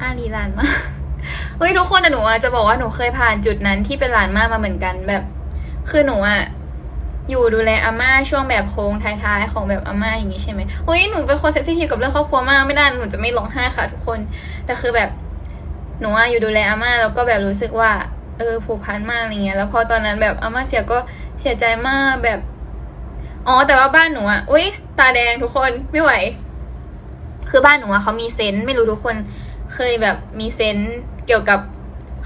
อารีลานมากเฮ้ยทุกคนแต่หนูอะจะบอกว่าหนูเคยผ่านจุดนั้นที่เป็นลานมากมาเหมือนกันแบบ คือหนูอะอยู่ดูแลอาม่าช่วงแบบโค้งท้ายๆของแบบอาม่าอย่างนี้ใช่ไหมเฮ้ยหนูเป็นคนเซนซิทีฟกับเรื่องครอบครัวมากไม่ได้หนูจะไม่ร้องไห้ค่ะทุกคน แต่คือแบบหนูอะอยู่ดูแลอาม่าแล้วก็แบบรู้สึกว่าเออผูกพันมากอะไรเงี้ยแล้วพอตอนนั้นแบบอาม่าเสียก็เสียใจมากแบบอ๋อแต่ว่าบ้านหนูอะอุ้ยตาแดงทุกคนไม่ไหว คือบ้านหนูอะเขามีเซนส์ไม่รู้ทุกคน เคยแบบมีเซนส์เกี่ยวกับ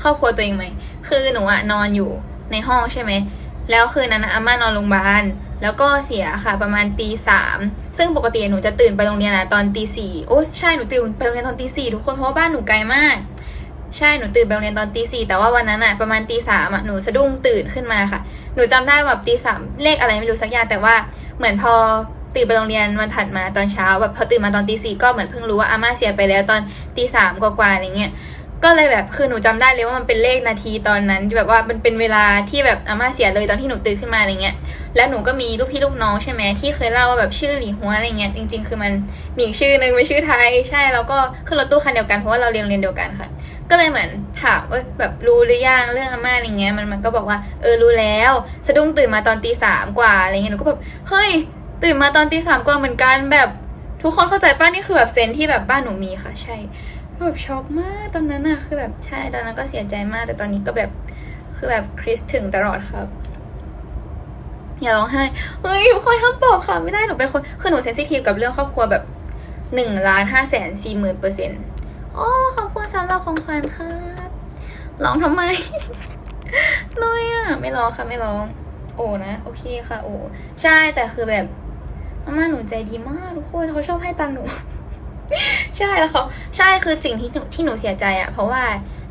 ครอบครัวตัวเองไหม คือหนูอะนอนอยู่ในห้องใช่ไหม แล้วคืนนั้นอะอาม่านอนโรงพยาบาล แล้วก็เสียค่ะประมาณตีสามซึ่งปกติหนูจะตื่นไปโรงเรียนอะตอนตีสี่โอ้ใช่หนูตื่นไปโรงเรียนตอนตีสี่ทุกคนเพราะว่าบ้านหนูไกลมาก ใช่หนูตื่นไปโรงเรียนตอนตีสี่แต่ว่าวันนั้นอะประมาณตีสามอะหนูสะดุ้งตื่นขึ้นมาค่ะ หนูจำได้แบบตีสามเลขอะไรไม่รู้สักอย่างแต่ว่าเหมือนพอ ตื่นไปโรงเรียนวันถัดมาตอนเช้าแบบพอตื่นมาตอนตีสี่ก็เหมือนเพิ่งรู้ว่าอาม่าเสียไปแล้วตอนตีสามกว่าๆอะไรเงี้ยก็เลยแบบคือหนูจำได้เลยว่ามันเป็นเลขนาทีตอนนั้นแบบว่ามันเป็นเวลาที่แบบอาม่าเสียเลยตอนที่หนูตื่นขึ้นมาอะไรเงี้ยแล้วหนูก็มีลูกพี่ลูกน้องใช่ไหมที่เคยเล่าว่าแบบชื่อหลีหัวอะไรเงี้ยจริง ๆ คือมันมีอีกชื่อหนึ่งเป็นชื่อไทยใช่แล้วก็ขึ้นรถตู้คันเดียวกันเพราะว่าเราเรียนเรียนเดียวกันค่ะ ก็เลยเหมือนถามว่าแบบรู้หรือยังเรื่องอาม่าอะไรเงี้ยมันมันก็บอกว่าเออรู้แล้วสะดุ้งตื่นมาตอนตีสามกว่าอะไรเงี้ยหนูก็แบบเฮ้ย ตื่นมาตอนตีสามกว่าเหมือนกันแบบทุกคนเข้าใจป้านี่คือแบบเซนที่แบบบ้านหนูมีค่ะ ใช่แบบช็อกมากตอนนั้นอะคือแบบใช่ตอนนั้นก็เสียใจมาก แต่ตอนนี้ก็แบบคือแบบคริสถึงตลอดครับอย่าร้องไห้เฮ้ยทุกคนห้ามปอบค่ะไม่ได้หนูเป็นคนคือหนูเซนซิทีฟกับเรื่องครอบครัวแบบหนึ่งล้านห้าแสนสี่หมื่นเปอร์เซ็นต์โอ้ขอบคุณสำหรับของขวัญครับร้องทำไมน้อยอะไม่ร้องค่ะไม่ร้อง โอ้นะ โอเคค่ะ โอ้ใช่แต่คือแบบ ม่าหนูใจดีมากทุกคนเขาชอบให้ตังค์หนู ใช่แล้วเขาใช่คือสิ่งที่หนูที่หนูเสียใจอะเพราะว่า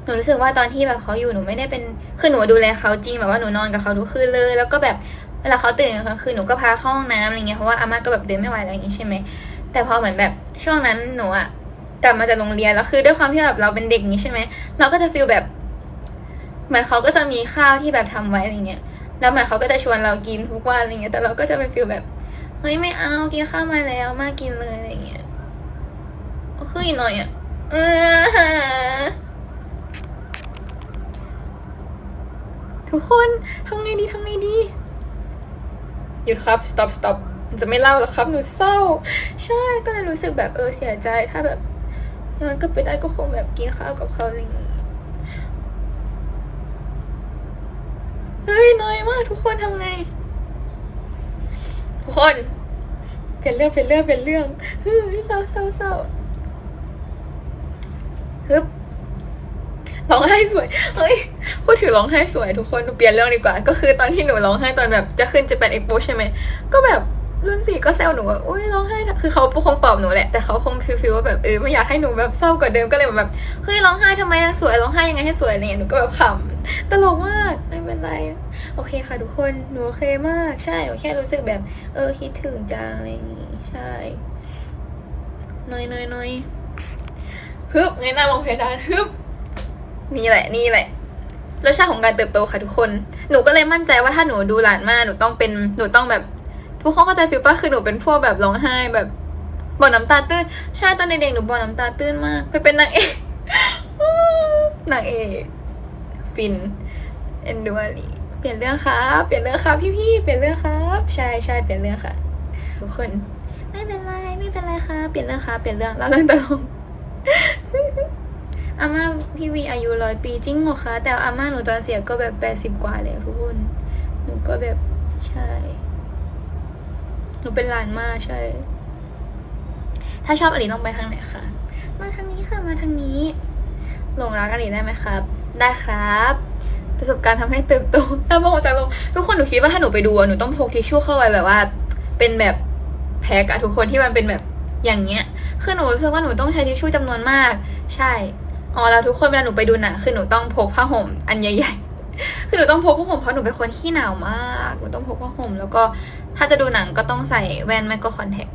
หนูรู้สึกว่าตอนที่แบบเขาอยู่หนูไม่ได้เป็นคือหนูดูแลเขาจริงแบบว่าหนูนอนกับเขาทุกคืนเลย แล้วก็แบบเวลาเขาตื่นกลางคืนหนูก็พาเข้าห้องน้ำอะไรเงี้ยเพราะว่าอาม่าก็แบบเดินไม่ไหวแล้วอย่างงี้ใช่ไหมแต่พอเหมือนแบบช่วงนั้นหนูอะกลับมาจากโรงเรียนแล้วคือด้วยความที่แบบเราเป็นเด็กอย่างงี้ใช่ไหมเราก็จะฟีลแบบเหมือนเขาก็จะมีข้าวที่แบบทำไว้อะไรเงี้ยแล้วเหมือนเขาก็จะชวนเรากินทุกวันอะไรเงี้ยแต่เราก็จะเป็นฟีลแบบ เฮ้ยไม่เอากินข้าวมาแล้วมากินเลยอะไรเงี้ยคืออีกหน่อยอะเออทุกคนทำไงดีทำไงดี หยุดครับ stop stop จะไม่เล่าแล้วครับหนูเศร้า ใช่ก็เลยรู้สึกแบบเออเสียใจถ้าแบบย้อนกลับไปได้ก็คงแบบกินข้าวกับเขาอะไรอย่างงี้เฮ้ยน้อยมากทุกคนทำไง ทุกคนเปลี่ยนเรื่องเปลี่ยนเรื่องเปลี่ยนเรื่องเฮ้ยเศร้าเศร้าเศร้าฮึบร้องไห้สวย เฮ้ย พูดถึงร้องไห้สวยทุกคน หนูเปลี่ยนเรื่องดีกว่า ก็คือตอนที่หนูร้องไห้ตอนแบบ จะขึ้นจะเป็นเอ็กโปใช่ไหม ก็แบบ รุ่นสี่ก็แซวหนูว่าอุ้ยร้องไห้นะคือเขาคงปลอบหนูแหละแต่เขาคงฟิลฟิลว่าแบบเออไม่อยากให้หนูแบบเศร้ากว่าเดิมก็เลยแบบเฮ้ยร้องไห้ทำไมอะสวยร้องไห้ยังไงให้สวยอะไรเงี้ยหนูก็แบบขำตลกมากไม่เป็นไร โอเคค่ะทุกคนหนูโอเคมากใช่หนูแค่รู้สึกแบบ เออคิดถึงจังอะไรอย่างงี้ใช่น้อยน้อยน้อยฮึบไงหน้าลงเพดานฮึบนี่แหละนี่แหละรสชาติของการเติบโตค่ะทุกคน หนูก็เลยมั่นใจว่าถ้าหนูดูหลานมากหนูต้องเป็น หนูต้องแบบ ทุกคนก็จะฟีลป่ะคือหนูเป็นพวกแบบร้องไห้แบบบ่นน้ำตาตื้นใช่ตอนเด็กๆหนูบ่นน้ำตาตื้นมาก ไปเป็นนางเอกนางเอกฟินเอ็นดูอาลีเปลี่ยนเรื่องครับเปลี่ยนเรื่องครับพี่ๆเปลี่ยนเรื่องครับ ใช่ใช่เปลี่ยนเรื่องค่ะ ทุกคน ไม่เป็นไรไม่เป็นไรค่ะเปลี่ยนเรื่องครับเปลี่ยนเรื่องแล้วเรื่องตลกอาม่าพี่วีอายุร้อยปีจริงเหรอคะแต่อาม่าหนูตอนเสียก็แบบแปดสิบกว่าแล้วทุกคนหนูก็แบบใช่ หนูเป็นลานมาใช่ ถ้าชอบอลีต้องไปทางไหนคะ มาทางนี้ค่ะ มาทางนี้ หลงรักอลีได้ไหมครับ ได้ครับ ประสบการณ์ทำให้เติบโตตามองจากลงทุกคนหนูคิดว่าถ้าหนูไปดูอะหนูต้องพกทิชชู่เข้าไปแบบว่า เป็นแบบแพ็กอะทุกคนที่มันเป็นแบบอย่างเงี้ย คือหนูรู้สึกว่าหนูต้องใช้ทิชชู่จำนวนมาก ใช่ อ๋อแล้วทุกคนเวลาหนูไปดูหนังคือหนูต้องพกผ้าห่มอันใหญ่ๆ คือหนูต้องพกผ้าห่มเพราะหนูเป็นคนขี้หนาวมาก หนูต้องพกผ้าห่ม แล้วก็ถ้าจะดูหนังก็ต้องใส่แว่นไม่ก็คอนแทค